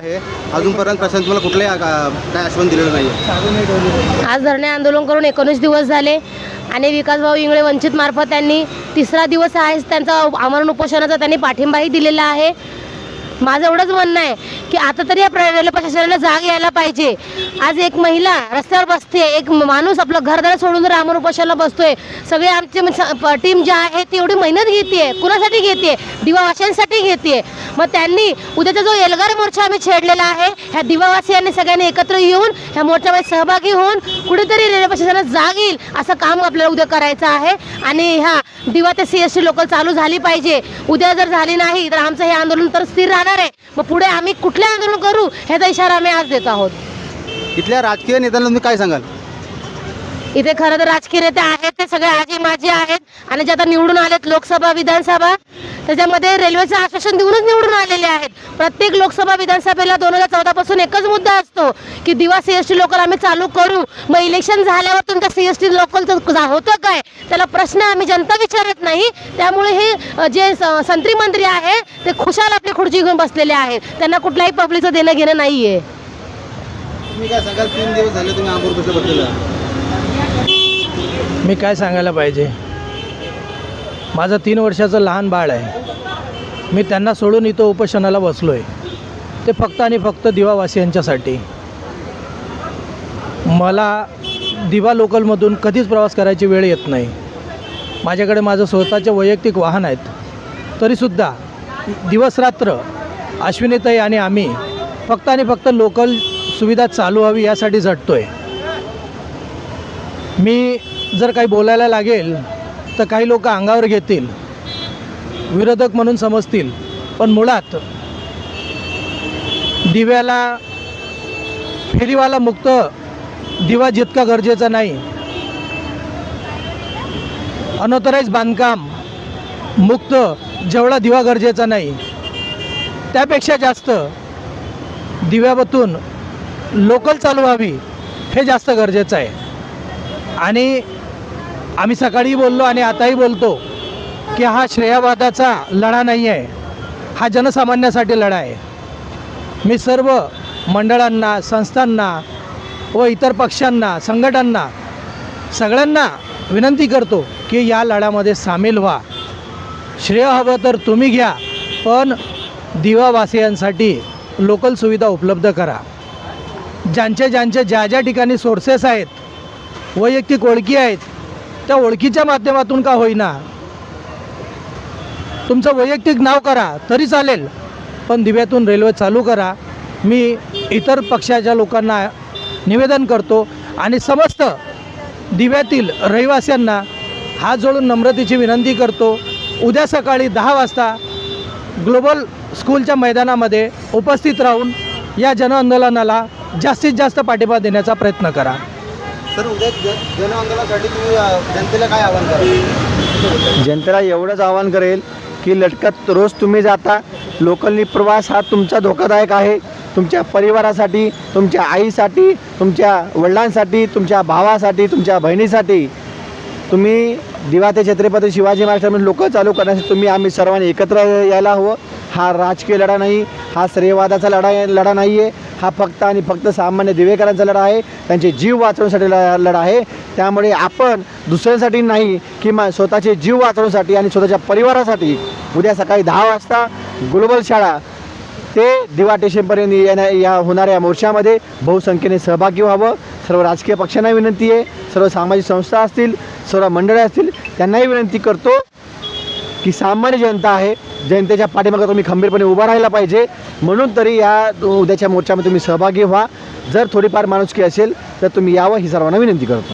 आहे. अजूनपर्यंत प्रशासन तुम्हाला कुठलंही काय आश्वासन दिलेलं नाही आज धरणे आंदोलन करून एकोणीस दिवस झाले आणि विकासभाऊ इंगळे वंचित मार्फत त्यांनी तिसरा दिवस आहे त्यांचा आमरण उपोषणाचा त्यांनी पाठिंबाही दिलेला आहे. माझं एवढंच म्हणणं आहे की आता तरी या रेल्वे प्रशासनाला जाग यायला पाहिजे. आज एक महिला रस्त्यावर बसते एक माणूस आपलं घरदार सोडून जर उपाशाला उपोषणाला बसतोय सगळे आमचे टीम जी आहे ती एवढी मेहनत घेते कुणासाठी घेते दिवावाशांसाठी घेते मग त्यांनी उद्याचा जो एल्गार मोर्चा आम्ही छेडलेला आहे ह्या दिवावासियांनी सगळ्यांनी एकत्र येऊन ह्या मोर्चामध्ये सहभागी होऊन कुठेतरी रेल्वे प्रशासनात जाग येईल असं काम आपल्याला उद्या करायचं आहे. आणि ह्या दिवा ते सी एस टी लोकल चालू झाली पाहिजे. उद्या जर झाली नाही तर आमचं हे आंदोलन तर स्थिर राहणार आहे. मग पुढे आम्ही कुठले आंदोलन करू ह्याचा इशारा आम्ही आज देत आहोत. इथल्या राजकीय नेत्यांना तुम्ही काय सांगाल? इथे खरं तर राजकीय नेते आहेत ते सगळे आजी माजी आहेत आणि जे आता निवडून आलेत लोकसभा विधानसभा त्याच्यामध्ये रेल्वेचं आश्वासन देऊनच निवडून आलेले आहेत. प्रत्येक लोकसभा विधानसभेला दोन हजार चौदा पासून एकच मुद्दा असतो की दिवा सी एस टी लोकल आम्ही चालू करू. मग इलेक्शन झाल्यावर तुमच्या सी एस टी लोकलचं होतं काय? त्याला प्रश्न आम्ही जनता विचारत नाही. त्यामुळे हे जे संत्री मंत्री आहे ते खुशाल आपली खुर्ची घेऊन बसलेले आहेत. त्यांना कुठल्याही पब्लिकचं देणं घेणं नाही आहे काय सांगाल तीन दिवस झाले तुम्ही आंबोर कसं बसलेलं? मी काय सांगायला पाहिजे? माझं तीन वर्षाचं लहान बाळ आहे. मी त्यांना सोडून इथं उपोषणाला बसलो आहे ते फक्त आणि फक्त दिवावासियांच्यासाठी. मला दिवा लोकलमधून कधीच प्रवास करायची वेळ येत नाही. माझ्याकडे माझं स्वतःचे वैयक्तिक वाहन आहेत. तरीसुद्धा दिवसरात्र अश्विनीताई आणि आम्ही फक्त आणि फक्त लोकल सुविधा चालू हवी यासाठी झटतो आहे मी जर काही बोलायला लागेल तर काही लोक अंगावर घेतील विरोधक म्हणून समजतील. पण मुळात दिव्याला फेरीवाला मुक्त दिवा जितका गरजेचा नाही. अनॉथराईज बांधकाम मुक्त जेवढा दिवा गरजेचा नाही. त्यापेक्षा जास्त दिव्याबतून लोकल चालू व्हावी हे जास्त गरजेचं आहे. आणि आम्ही सकाळी बोललो आणि आताही बोलतो की हा श्रेयावादाचा लढा नाही आहे. हा जनसामान्यासाठी लढा आहे. मी सर्व मंडळांना संस्थांना व इतर पक्षांना संघटनांना सगळ्यांना विनंती करतो की या लढ्यामध्ये सामील व्हा. श्रेय हवं तर तुम्ही घ्या पण दिवावासियांसाठी लोकल सुविधा उपलब्ध करा. ज्यांचे ज्यांचे ज्या ज्या ठिकाणी सोर्सेस आहेत वैयक्तिक ओळखी आहेत. त्या ओळखीच्या माध्यमातून का होईना? तुमचं वैयक्तिक नाव करा तरी चालेल. पण दिव्यातून रेल्वे चालू करा. मी इतर पक्षाच्या लोकांना निवेदन करतो आणि समस्त दिव्यातील रहिवाशांना हात जोडून नम्रतेची विनंती करतो. उद्या सकाळी दहा वाजता ग्लोबल स्कूलच्या मैदानामध्ये उपस्थित राहून या जनआंदोलनाला जास्तीत जास्त पाठिंबा देण्याचा प्रयत्न करा. सर उद्या जन जन आंदोलनासाठी तुम्ही जनतेला काय आवाहन करा जनतेला एवढंच आवाहन करेल की लटकत रोज तुम्ही जाता. लोकलनी प्रवास हा तुमचा धोकादायक आहे. तुमच्या परिवारासाठी तुमच्या आईसाठी तुमच्या वडिलांसाठी तुमच्या भावासाठी तुमच्या बहिणीसाठी तुम्ही दिवा ते छत्रपती शिवाजी महाराष्ट्रामध्ये लोक चालू करण्यासाठी तुम्ही आम्ही सर्वांनी एकत्र यायला हवं. हा राजकीय लढा नाही हा श्रेयवादाचा लढा लढा नाही आहे हा फक्त आणि फक्त सामान्य दिवेकरांचा लढा आहे. त्यांचे जीव वाचवण्यासाठी लढा आहे. त्यामुळे आपण दुसऱ्यांसाठी नाही किंवा स्वतःचे जीव वाचवण्यासाठी आणि स्वतःच्या परिवारासाठी उद्या सकाळी दहा वाजता ग्लोबल शाळा ते दिवा स्टेशनपर्यंत येण्या या होणाऱ्या मोर्चामध्ये बहुसंख्येने सहभागी व्हावं. सर्व राजकीय पक्षांना विनंती आहे. सर्व सामाजिक संस्था असतील सर्व मंडळे असतील त्यांनाही विनंती करतो. की सामान्य जनता आहे जनतेच्या पाठीमागे तुम्ही खंबीरपणे उभा राहायला पाहिजे. म्हणून तरी या उद्याच्या मोर्चामध्ये तुम्ही सहभागी व्हा. जर थोडीफार माणुसकी असेल तर तुम्ही यावं ही सर्वांना विनंती करतो.